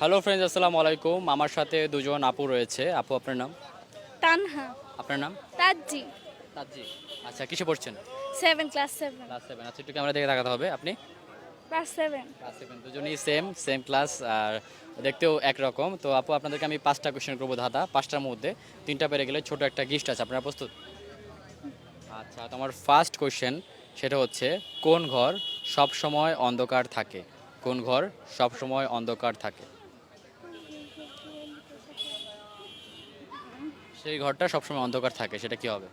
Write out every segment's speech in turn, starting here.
Hello friends আসসালামু আলাইকুম আমার সাথে দুজন আপু রয়েছে। আপু আপনার নাম? তানহা। আপনার নাম? তাজি তাজি আচ্ছা কিসে পড়ছেন? Seven class seven class seven আচ্ছা একটু ক্যামেরা দিকে তাকাতে হবে। আপনি? ক্লাস সেভেন ক্লাস সেভেন দুজনই সেম সেম ক্লাস আর দেখতেও একরকম। তো আপু আপনাদেরকে আমি পাঁচটা কোশ্চেন করব দাদা পাঁচটার মধ্যে। তিনটা পেরে গেলে ছোট একটা গিফট আছে। আপনারা প্রস্তুত? আচ্ছা তোমার ফার্স্ট কোশ্চেন সেটা হচ্ছে কোন ঘর সব সময় অন্ধকার থাকে? কোন ঘর সব সময় অন্ধকার থাকে? সেই ঘরটা সবসময় অন্ধকার থাকে সেটা কি হবে?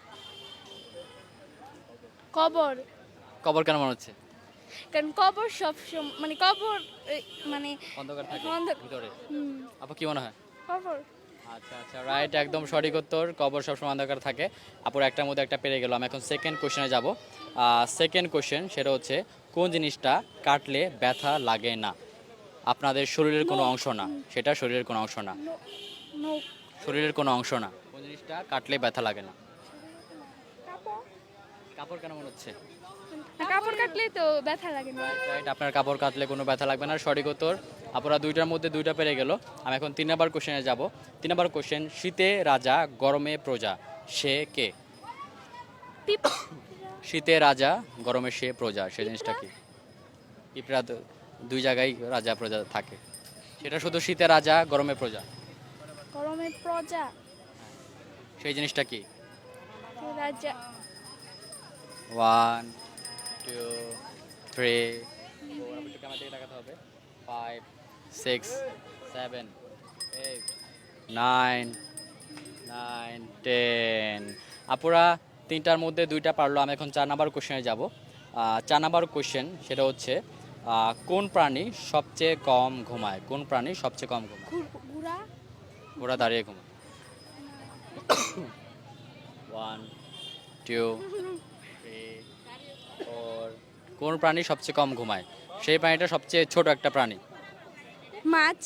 কবর। কবর কেন মনে হচ্ছে? কারণ কবর সব মানে কবর মানে অন্ধকার থাকে ভিতরে। আপু কি মনে হয়? কবর। আচ্ছা আচ্ছা রাইট একদম সঠিক উত্তর। কবর সবসময় অন্ধকার থাকে। আপুর একটার মধ্যে একটা পেরে গেলাম। এখন সেকেন্ড কোশ্চেনে যাব। সেকেন্ড কোশ্চেন সেটা হচ্ছে কোন জিনিসটা কাটলে ব্যথা লাগে না? আপনাদের শরীরের কোনো অংশ না। সেটা শরীরের কোনো অংশ না। শরীরের কোনো অংশ না। জিনিসটা কাটলে ব্যথা লাগে না। কাপড় কেন মনে হচ্ছে? কাপড় কাটলেই তো ব্যথা লাগে না। রাইট আপনার কাপড় কাটলে কোনো ব্যথা লাগবে না। সঠিক উত্তর আপনারা দুইটার মধ্যে দুইটা পেরে গেল। আমি এখন তিন নম্বর কোশ্চেনে যাব। তিন নম্বর কোশ্চেন শীতে রাজা গরমে প্রজা সে কে? শীতে রাজা গরমে সে প্রজা সে জিনিসটা কি? পিঁপড়া দুই জায়গায় রাজা প্রজা থাকে। সেটা শুধু শীতে রাজা গরমে প্রজা? গরমে প্রজা? সেই জিনিসটা কি? রাজা। ওয়ান টু থ্রি হবে। Five six seven eight nine nine ten আপুরা তিনটার মধ্যে দুইটা পারল আমি এখন চার নাম্বার কোশ্চেনে যাব। চার নাম্বার কোশ্চেন সেটা হচ্ছে কোন প্রাণী সবচেয়ে কম ঘুমায়? কোন প্রাণী সবচেয়ে কম ঘুমায়? ঘোড়া দাঁড়িয়ে ঘুমায়। ওয়ান টু ফোর কোন প্রাণী সবচেয়ে কম ঘুমায়? সেই প্রাণীটা সবচেয়ে ছোট একটা প্রাণী। মাছ।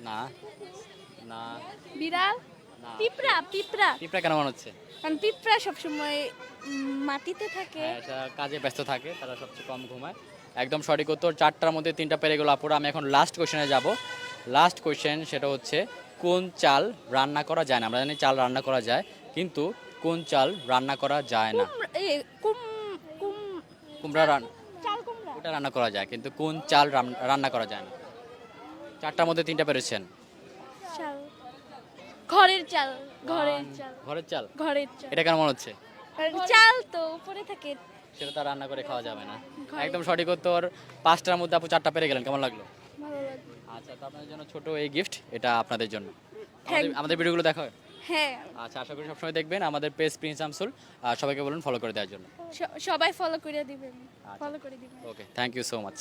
না। না। বিড়াল। না। পিঁপড়া পিঁপড়া। পিঁপড়া কেন মনে হচ্ছে? কারণ পিঁপড়া সবসময় মাটিতে থাকে। হ্যাঁ, কাজে ব্যস্ত থাকে তারা সবচেয়ে কম ঘুমায়। একদম সঠিক উত্তর চারটার মধ্যে তিনটা পেরে গেল আপুরা। আমি এখন লাস্ট কোশ্চেনে যাব। লাস্ট কোশ্চেন সেটা হচ্ছে কোন চাল রান্না করা যায় না? আমরা জানি চাল রান্না করা যায় কিন্তু কোন চাল রান্না করা যায় না? কুমড়া- এ, কুম কুম কুমড়া রান চাল ওটা রান্না করা যায় কিন্তু কোন চাল রান- রান্না করা যায় না? চারটার মধ্যে তিনটা পেরেছেন? চাল। ঘরের চাল ঘরের চাল। ঘরের চাল? ঘরের চাল। এটা কেন মনে হচ্ছে চাল তো উপরে থাকে। সেটা তো রান্না করে খাওয়া যাবে না। একদম সঠিক উত্তর পাঁচটার মধ্যে আপু চারটা পেরে গেলেন কেমন লাগল? ভালো আচ্ছা তো আপনাদের জন্য ছোট এই গিফট এটা আপনাদের জন্য। আমাদের- ভিডিওগুলো দেখা হয়? হ্যাঁ। আচ্ছা আশা করি সবসময় দেখবেন। আমাদের পেজ প্রিন্স শামসুল আর সবাইকে বলুন ফলো করে দেওয়ার জন্য। সবাই ফলো করে দিবেন। আচ্ছা। ফলো করে দিবেন। Okay thank you so much